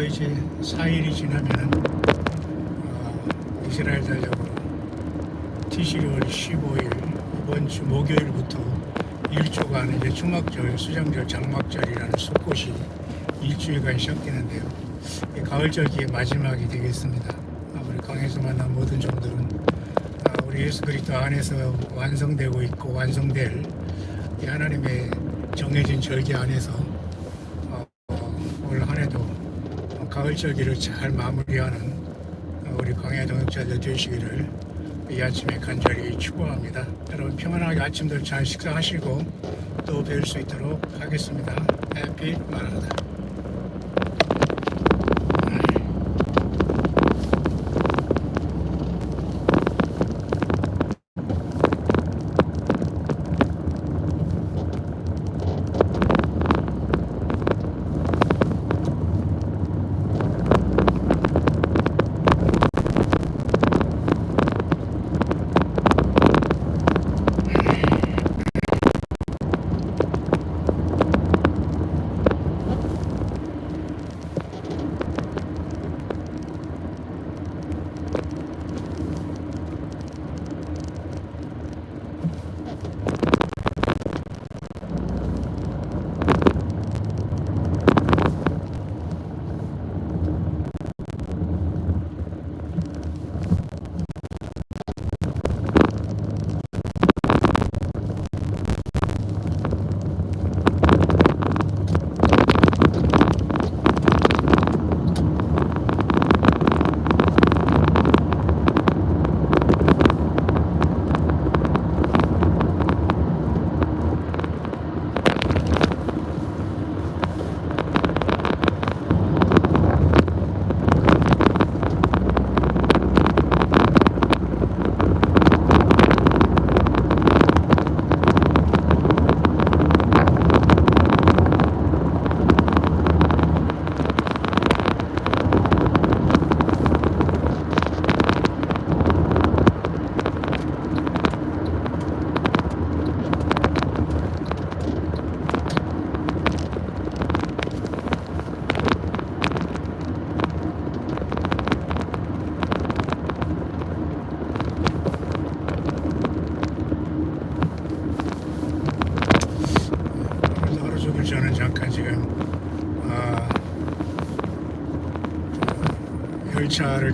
자, 오늘부터 이제 4일이 지나면은 어, 이스라엘 달력으로 티시리월 15일 이번 주 목요일부터 일주간 이제 추막절, 수장절, 장막절이라는 수꽃이 일주일간 시작되는데요. 이 가을절기의 마지막이 되겠습니다. 아, 우리 강에서 만난 모든 종들은 아, 우리 예수 그리스도 안에서 완성되고 있고 완성될 이 하나님의 정해진 절기 안에서 어, 어, 올 한해도 어, 가을절기를 잘 마무리하는 어, 우리 광야 동역자들 되시기를 이 아침에 간절히 축원합니다. 여러분 평안하게 아침들 잘 식사하시고 또 뵐 수 있도록 하겠습니다. 해피 마라다.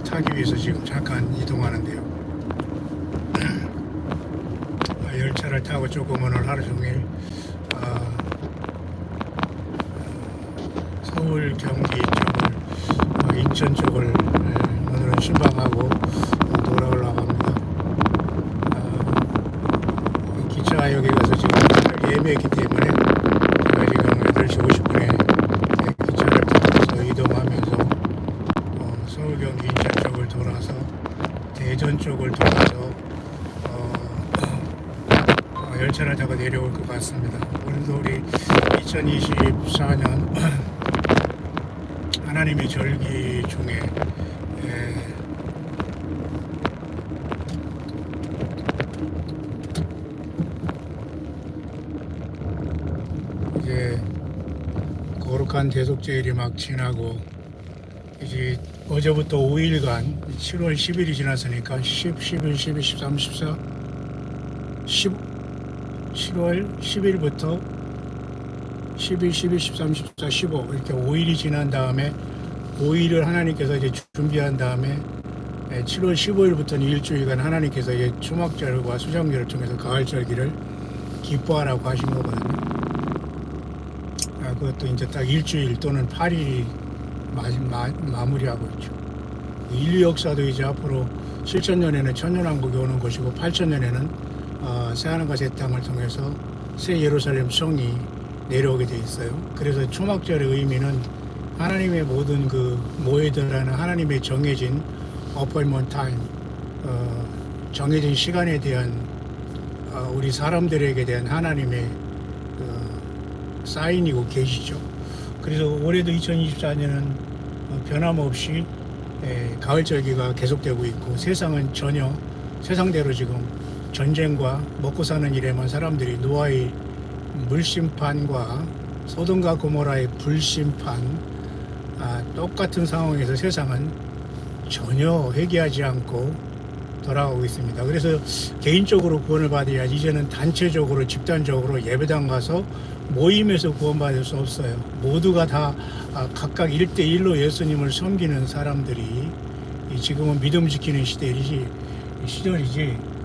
타기 위해서 지금 잠깐 이동하는데요. 아, 열차를 타고 조금 오늘 하루 종일 아, 서울 경기 쪽을 아, 인천 쪽을 예, 오늘은 신방하고 돌아오려고 합니다. 아, 기차역에 가서 지금 예매했기 때문에 제가 지금 8시 50분에 기차를 타고서 이동하면서 어, 서울 경기 인천 쪽을 돌아서 대전 쪽을 돌아서 어, 어, 열차를 타고 내려올 것 같습니다. 오늘도 우리 2024년 하나님의 절기 중에 예, 이제 거룩한 대속제일이 막 지나고 이제 어제부터 5일간 7월 10일이 지났으니까 10, 11, 12, 13, 14, 10, 7월 10일부터 11, 12, 13, 14, 15 이렇게 5일이 지난 다음에 5일을 하나님께서 이제 준비한 다음에 7월 15일부터는 일주일간 하나님께서 이제 추막절과 수장절을 통해서 가을절기를 기뻐하라고 하신 거거든요. 아, 그것도 이제 딱 일주일 또는 8일이 마, 마, 마 무리하고 있죠. 인류 역사도 이제 앞으로 7천년에는 천년왕국이 오는 것이고 8천년에는 어, 새하늘과 새 땅을 통해서 새 예루살렘 성이 내려오게 돼 있어요. 그래서 초막절의 의미는 하나님의 모든 그 모여들하는 하나님의 정해진 appointment time, 어, 정해진 시간에 대한 어, 우리 사람들에게 대한 하나님의 어, 사인이고 계시죠. 그래서 올해도 2024년은 어, 변함없이 에, 가을 절기가 계속되고 있고 세상은 전혀 세상대로 지금 전쟁과 먹고 사는 일에만 사람들이 노아의 물심판과 소돔과 고모라의 불심판 아, 똑같은 상황에서 세상은 전혀 회개하지 않고 돌아가고 있습니다. 그래서 개인적으로 구원을 받아야지 이제는 단체적으로 집단적으로 예배당 가서 모임에서 구원받을 수 없어요. 모두가 다 아, 각각 일대일로 예수님을 섬기는 사람들이 이 지금은 믿음 지키는 시대이지 시절이지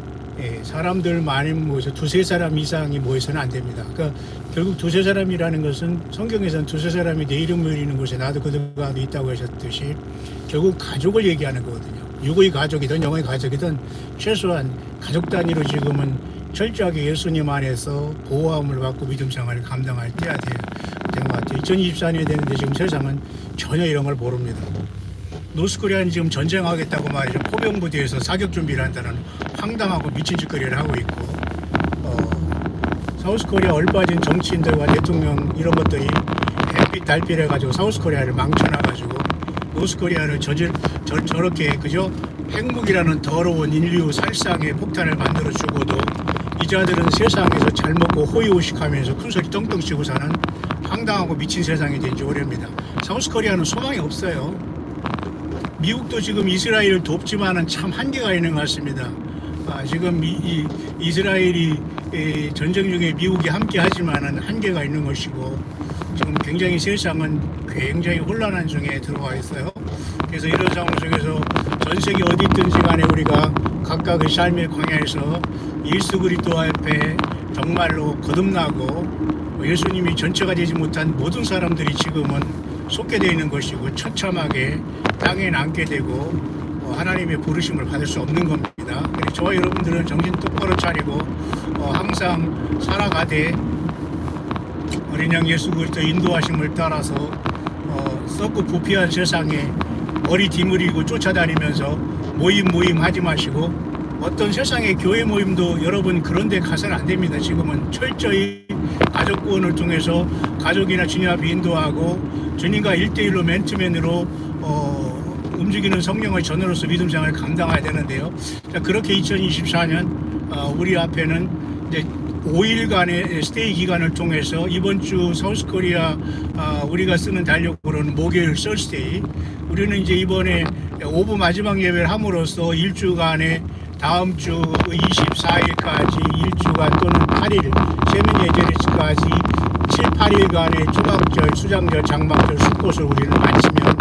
예, 사람들 많이 모여서 두세 사람 이상이 모여서는 안 됩니다. 그러니까 결국 두세 사람이라는 것은 성경에서는 두세 사람이 내 이름 모이는 곳에 나도 그들과도 있다고 하셨듯이 결국 가족을 얘기하는 거거든요. 육의 가족이든 영의 가족이든 최소한 가족 단위로 지금은 철저하게 예수님 안에서 보호함을 받고 믿음 생활을 감당할 때야 돼요. 된것 같아요. 2024년이 되는데 지금 세상은 전혀 이런 걸 모릅니다. 노스코리아는 지금 전쟁하겠다고 말이죠. 포병부대에서 사격 준비를 한다는 황당하고 미친 짓거리를 하고 있고, 어, 사우스코리아 얼빠진 정치인들과 대통령 이런 것들이 햇빛 달빛 해 가지고 사우스코리아를 망쳐놔 가지고 노스코리아를 저질, 저, 저렇게 그죠? 핵무기라는 더러운 인류 살상의 폭탄을 만들어 주고도 이 자들은 세상에서 잘 먹고 호의호식하면서 큰 소리 떵떵 치고 사는 황당하고 미친 세상이 된 지 오래입니다. 사우스코리아는 소망이 없어요. 미국도 지금 이스라엘을 돕지만은 참 한계가 있는 것 같습니다. 아, 지금 이, 이 이스라엘이 에, 전쟁 중에 미국이 함께 하지만은 한계가 있는 것이고 지금 굉장히 세상은 굉장히 혼란한 중에 들어와 있어요. 그래서 이런 상황 속에서 전 세계 어디 있든지 간에 우리가 각각의 삶의 광야에서 예수 그리스도 앞에 정말로 거듭나고 예수님이 전체가 되지 못한 모든 사람들이 지금은 속게 되어 있는 것이고 처참하게 땅에 남게 되고 어, 하나님의 부르심을 받을 수 없는 겁니다. 저와 여러분들은 정신 똑바로 차리고 어, 항상 살아가되 어린 양 예수 그리스도 인도하심을 따라서 어, 썩고 부패한 세상에 머리 뒤무리고 쫓아다니면서 모임 모임 하지 마시고 어떤 세상의 교회 모임도 여러분 그런 데 가서는 안 됩니다. 지금은 철저히 가족 구원을 통해서 가족이나 주님 앞에 인도하고 주님과 일대일로 맨투맨으로 어, 움직이는 성령의 전으로서 믿음 생활을 감당해야 되는데요. 자, 그렇게 2024년 어, 우리 앞에는 이제 5일간의 스테이 기간을 통해서 이번 주 서울스 코리아 아, 우리가 쓰는 달력으로는 목요일 설스테이 우리는 이제 이번에 오부 마지막 예배를 함으로써 일주간의 다음 주 24일까지 일주간 또는 8일 세민 예절일까지 7, 8일간의 초막절, 수장절, 장막절, 수꽃을 우리는 마치면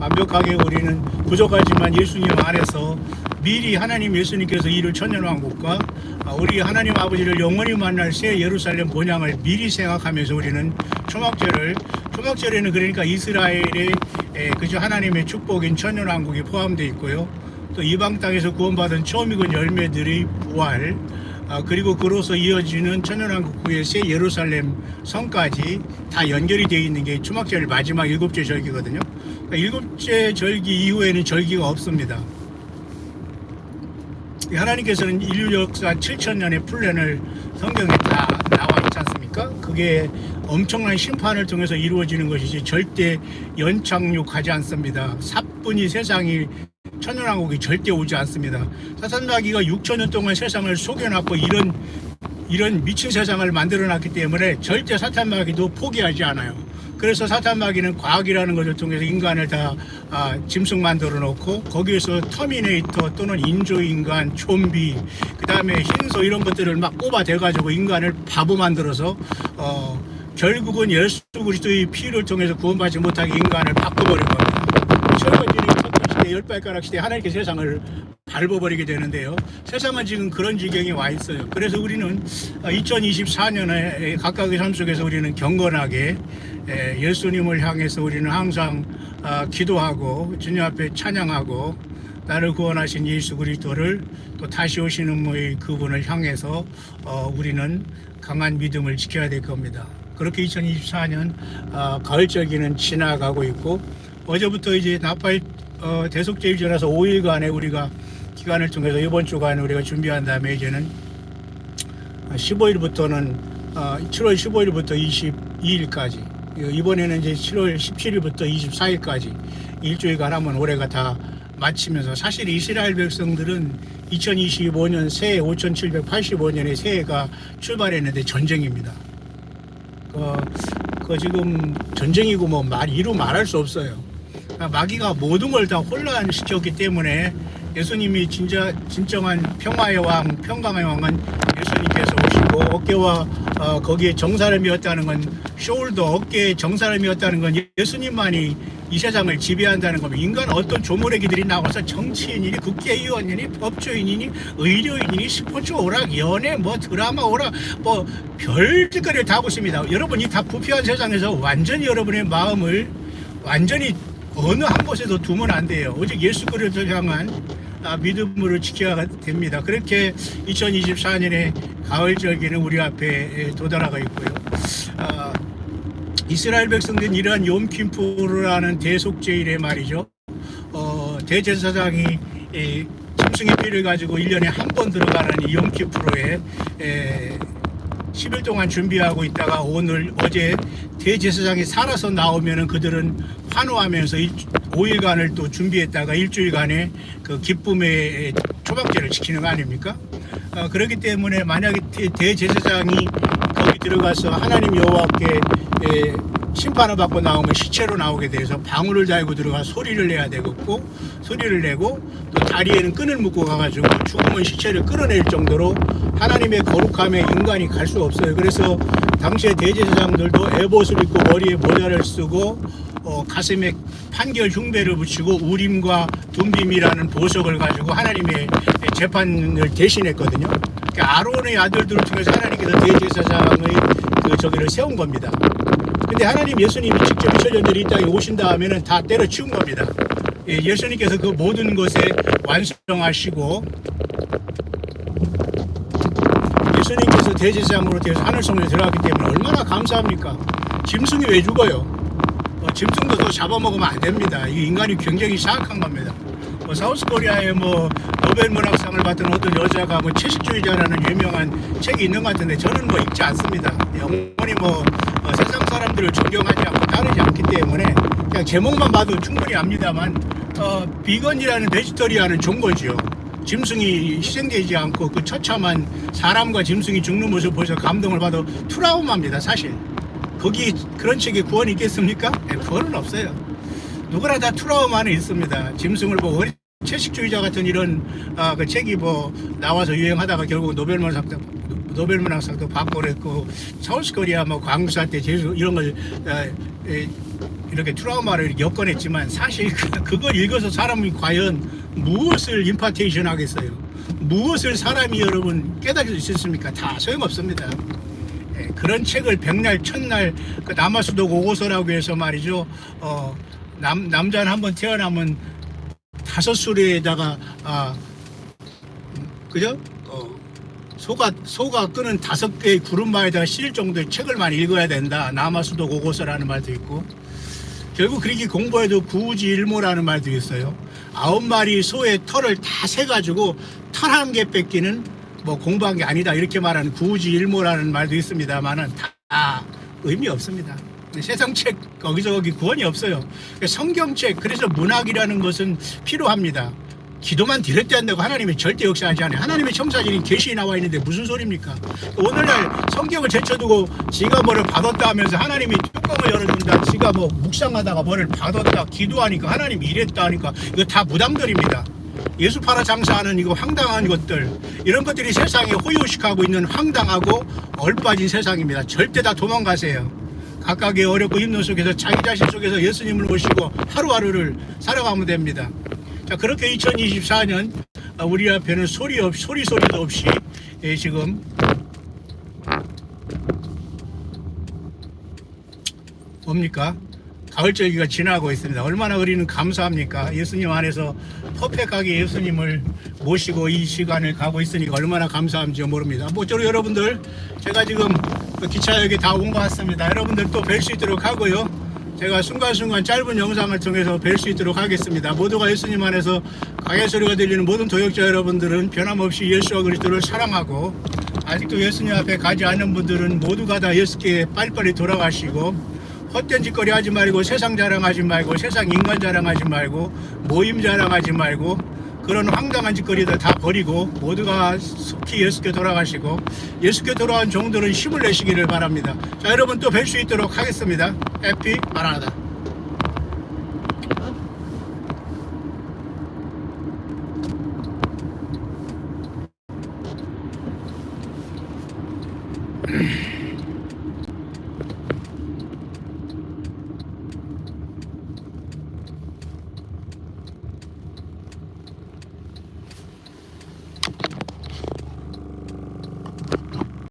완벽하게 우리는 부족하지만 예수님 안에서 미리 하나님 예수님께서 이를 천년왕국과 아, 우리 하나님 아버지를 영원히 만날 새 예루살렘 본향을 미리 생각하면서 우리는 초막절을 초막절에는 그러니까 이스라엘의 에, 그저 하나님의 축복인 천년왕국이 포함되어 있고요. 또 이방 땅에서 구원받은 처음 익은 열매들의 부활 아, 그리고 그로서 이어지는 천연왕국 새 예루살렘 성까지 다 연결이 되어 있는 게 초막절 마지막 일곱째 절기거든요. 그러니까 일곱째 절기 이후에는 절기가 없습니다. 하나님께서는 인류 역사 7천 년의 플랜을 성경에 다 나와 있지 않습니까? 그게 엄청난 심판을 통해서 이루어지는 것이지 절대 연착륙하지 않습니다. 사뿐히 세상이 천연왕국이 절대 오지 않습니다. 사탄마귀가 6천 년 동안 세상을 속여놨고 이런 이런 미친 세상을 만들어놨기 때문에 절대 사탄마귀도 포기하지 않아요. 그래서 사탄마귀는 과학이라는 것을 통해서 인간을 다 아, 짐승 만들어 놓고 거기에서 터미네이터 또는 인조인간, 좀비, 그 다음에 흰소 이런 것들을 막 꼽아대 가지고 인간을 바보 만들어서 어, 결국은 예수 그리스도의 피를 통해서 구원받지 못하게 인간을 바꿔버린 겁니다. 시대, 열발가락 시대 하나님께 세상을 밟아버리게 되는데요. 세상은 지금 그런 지경에 와 있어요. 그래서 우리는 2024년에 각각의 삶 속에서 우리는 경건하게 에, 예수님을 향해서 우리는 항상 아, 기도하고 주님 앞에 찬양하고 나를 구원하신 예수 그리스도를 또 다시 오시는 분의 그분을 향해서 어, 우리는 강한 믿음을 지켜야 될 겁니다. 그렇게 2024년 아, 가을절기는 지나가고 있고 어제부터 이제 나팔 어, 대속제일절에서 5일간의 우리가 기간을 통해서 이번 주간에 우리가 준비한 다음에 이제는 15일부터는 어, 7월 15일부터 22일까지 이번에는 이제 7월 17일부터 24일까지 일주일간 하면 올해가 다 마치면서 사실 이스라엘 백성들은 2025년 새해 5785년의 새해가 출발했는데 전쟁입니다. 그, 그 지금 전쟁이고 뭐 말, 이루 말할 수 없어요. 그러니까 마귀가 모든 걸 다 혼란시켰기 때문에 예수님이 진짜 진정한 평화의 왕, 평강의 왕은 예수님께서 오시고 어깨와 어, 거기에 정사람이었다는 건 숄더 어깨에 정사람이었다는 건 예수님만이 이 세상을 지배한다는 겁니다. 인간 어떤 조모래기들이 나와서 정치인이니 국회의원이니 법조인이니 의료인이니 스포츠 오락 연예 뭐 드라마 오락 뭐 별짓거리를 다 하고 있습니다. 여러분이 다 부패한 세상에서 완전히 여러분의 마음을 완전히 어느 한 곳에도 두면 안 돼요. 오직 예수 그리스도를 향한 아, 믿음으로 지켜야 됩니다. 그렇게 2024년의 가을절기는 우리 앞에 도달하고 있고요. 아, 이스라엘 백성들은 이러한 욤킴푸르라는 대속제일에 말이죠. 어, 대제사장이 이 짐승의 피를 가지고 1년에 한 번 들어가는 이 욤키푸르에 에, 10일 동안 준비하고 있다가 오늘 어제 대제사장이 살아서 나오면은 그들은 환호하면서 5일간을 또 준비했다가 일주일간의 그 기쁨의 초박제를 지키는 거 아닙니까? 어, 그렇기 때문에 만약에 대- 대제사장이 거기 들어가서 하나님 여호와께 에, 심판을 받고 나오면 시체로 나오게 돼서 방울을 달고 들어가 소리를 내야 되겠고 소리를 내고 또 다리에는 끈을 묶고 가가지고 죽으면 시체를 끌어낼 정도로 하나님의 거룩함에 인간이 갈 수 없어요. 그래서 당시에 대제사장들도 에봇을 입고 머리에 모자를 쓰고 어, 가슴에 판결 흉배를 붙이고 우림과 둠빔이라는 보석을 가지고 하나님의 재판을 대신했거든요. 그러니까 아론의 아들들을 통해서 하나님께서 대제사장의 그 저기를 세운 겁니다. 근데 하나님 예수님이 직접 이처전들이 이 땅에 오신 다음에는 다 때려치운 겁니다. 예, 예수님께서 그 모든 것에 완성하시고 예수님께서 대제사장으로 되어서 하늘성에 들어갔기 때문에 얼마나 감사합니까? 짐승이 왜 죽어요? 어, 짐승도 또 잡아먹으면 안 됩니다. 이 인간이 굉장히 사악한 겁니다. 뭐 사우스 코리아에 뭐 노벨 문학상을 받은 어떤 여자가 뭐 채식주의자라는 유명한 책이 있는 것 같은데 저는 뭐 읽지 않습니다. 영원히 뭐 어, 세상 사람들을 존경하지 않고 따르지 않기 때문에 그냥 제목만 봐도 충분히 압니다만 어, 비건이라는 베지터리아는 좋은 거지요. 짐승이 희생되지 않고 그 처참한 사람과 짐승이 죽는 모습을 보셔서 감동을 받아 트라우마입니다 사실. 거기 그런 책에 구원이 있겠습니까? 네, 구원은 없어요. 누구나 다 트라우마는 있습니다. 짐승을 보고 채식주의자 같은 이런 아, 그 책이 뭐 나와서 유행하다가 결국 노벨문학상도 노벨문학상도 받고 그랬고 사우스코리아 뭐 광사 때 제수 이런 걸 아, 에, 이렇게 트라우마를 겪어냈지만 사실 그- 그걸 읽어서 사람이 과연 무엇을 임파테이션 하겠어요? 무엇을 사람이 여러분 깨달을 수 있습니까? 다 소용없습니다. 예, 그런 책을 백날 첫날 그 남아수도 오고서라고 해서 말이죠. 어, 남 남자는 한번 태어나면 다섯 수레에다가 아 음, 그죠? 어, 소가 소가 끄는 다섯 개의 구름마에다가 실 정도의 책을 많이 읽어야 된다. 남아수도 오고서라는 말도 있고 결국 그렇게 공부해도 구우지일모라는 말도 있어요. 아홉 마리 소의 털을 다 세가지고 털 한 개 뺏기는 뭐 공부한 게 아니다 이렇게 말하는 구우지일모라는 말도 있습니다만은 다 의미 없습니다. 세상책 거기서 거기 구원이 없어요. 성경책 그래서 문학이라는 것은 필요합니다. 기도만 디렉트 한다고 하나님이 절대 역사하지 않아요. 하나님의 청사진이 계시에 나와 있는데 무슨 소리입니까? 오늘날 성경을 제쳐두고 지가 뭐를 받았다 하면서 하나님이 뚜껑을 열어준다. 지가 뭐 묵상하다가 뭐를 받았다. 기도하니까 하나님이 이랬다 하니까 이거 다 무당들입니다. 예수 팔아 장사하는 이거 황당한 것들 이런 것들이 세상에 호요식하고 있는 황당하고 얼빠진 세상입니다. 절대 다 도망가세요. 각각의 어렵고 힘든 속에서 자기 자신 속에서 예수님을 모시고 하루하루를 살아가면 됩니다. 자 그렇게 2024년 우리 앞에는 소리 없 소리 소리도 없이 예, 지금 뭡니까? 가을절기가 지나고 있습니다. 얼마나 우리는 감사합니까? 예수님 안에서 퍼펙하게 예수님을 모시고 이 시간을 가고 있으니까 얼마나 감사한지 모릅니다. 모쪼록 여러분들 제가 지금 그 기차역에 다 온 것 같습니다. 여러분들 또 뵐 수 있도록 하고요. 제가 순간순간 짧은 영상을 통해서 뵐 수 있도록 하겠습니다. 모두가 예수님 안에서 강의 소리가 들리는 모든 도역자 여러분들은 변함없이 예수와 그리스도를 사랑하고 아직도 예수님 앞에 가지 않은 분들은 모두가 다 예수께 빨리빨리 돌아가시고 헛된 짓거리 하지 말고 세상 자랑하지 말고 세상 인간 자랑하지 말고 모임 자랑하지 말고 그런 황당한 짓거리들 다 버리고 모두가 속히 예수께 돌아가시고 예수께 돌아온 종들은 힘을 내시기를 바랍니다. 자 여러분 또 뵐 수 있도록 하겠습니다. 해피 마라나다.